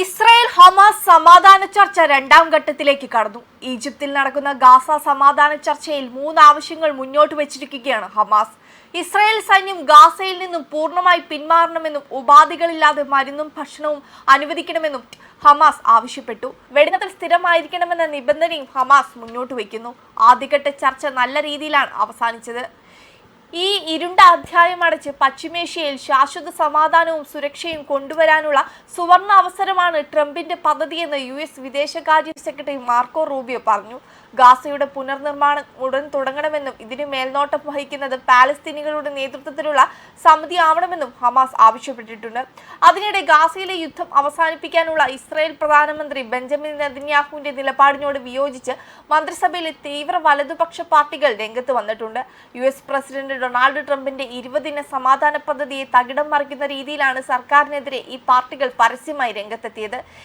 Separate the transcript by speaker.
Speaker 1: Israel Hamas സമാധാന ചർച്ച രണ്ടാം ഘട്ടത്തിലേക്ക് കടന്നു. ഈജിപ്തിൽ നടക്കുന്ന ഗാസ സമാധാന ചർച്ചയിൽ മൂന്ന് ആവശ്യങ്ങൾ മുന്നോട്ട് വെച്ചിരിക്കുകയാണ് ഹമാസ്. ഇസ്രായേൽ സൈന്യം ഗാസയിൽ നിന്നും പൂർണമായി പിന്മാറണമെന്നും ഉപാധികളില്ലാതെ മരുന്നും ഭക്ഷണവും അനുവദിക്കണമെന്നും ഹമാസ് ആവശ്യപ്പെട്ടു. വെടിനിർത്തൽ സ്ഥിരമായിരിക്കണമെന്ന നിബന്ധനയും ഹമാസ് മുന്നോട്ട് വയ്ക്കുന്നു. ആദ്യഘട്ട ചർച്ച നല്ല രീതിയിലാണ് അവസാനിച്ചത്. ഈ ഇരുണ്ട അധ്യായം അടച്ച് പശ്ചിമേഷ്യയിൽ ശാശ്വത സമാധാനവും സുരക്ഷയും കൊണ്ടുവരാനുള്ള സുവർണ അവസരമാണ് ട്രംപിന്റെ പദ്ധതിയെന്ന് യു എസ് വിദേശകാര്യ സെക്രട്ടറി മാർക്കോ റൂബിയോ പറഞ്ഞു. ഗാസയുടെ പുനർനിർമ്മാണം ഉടൻ തുടങ്ങണമെന്നും ഇതിന് മേൽനോട്ടം വഹിക്കുന്നത് പാലസ്തീനികളുടെ നേതൃത്വത്തിലുള്ള സമിതി ആവണമെന്നും ഹമാസ് ആവശ്യപ്പെട്ടിട്ടുണ്ട്. അതിനിടെ ഗാസയിലെ യുദ്ധം അവസാനിപ്പിക്കാനുള്ള ഇസ്രായേൽ പ്രധാനമന്ത്രി ബെഞ്ചമിൻ നെതന്യാഹുവിന്റെ നിലപാടിനോട് വിയോജിച്ച് മന്ത്രിസഭയിലെ തീവ്ര വലതുപക്ഷ പാർട്ടികൾ രംഗത്ത് വന്നിട്ടുണ്ട്. യു എസ് പ്രസിഡന്റ് ഡൊണാൾഡ് ട്രംപിന്റെ ഇരുപതിന സമാധാന പദ്ധതിയെ തകിടം മറിക്കുന്ന രീതിയിലാണ് സർക്കാരിനെതിരെ ഈ പാർട്ടികൾ പരസ്യമായി രംഗത്തെത്തിയത്.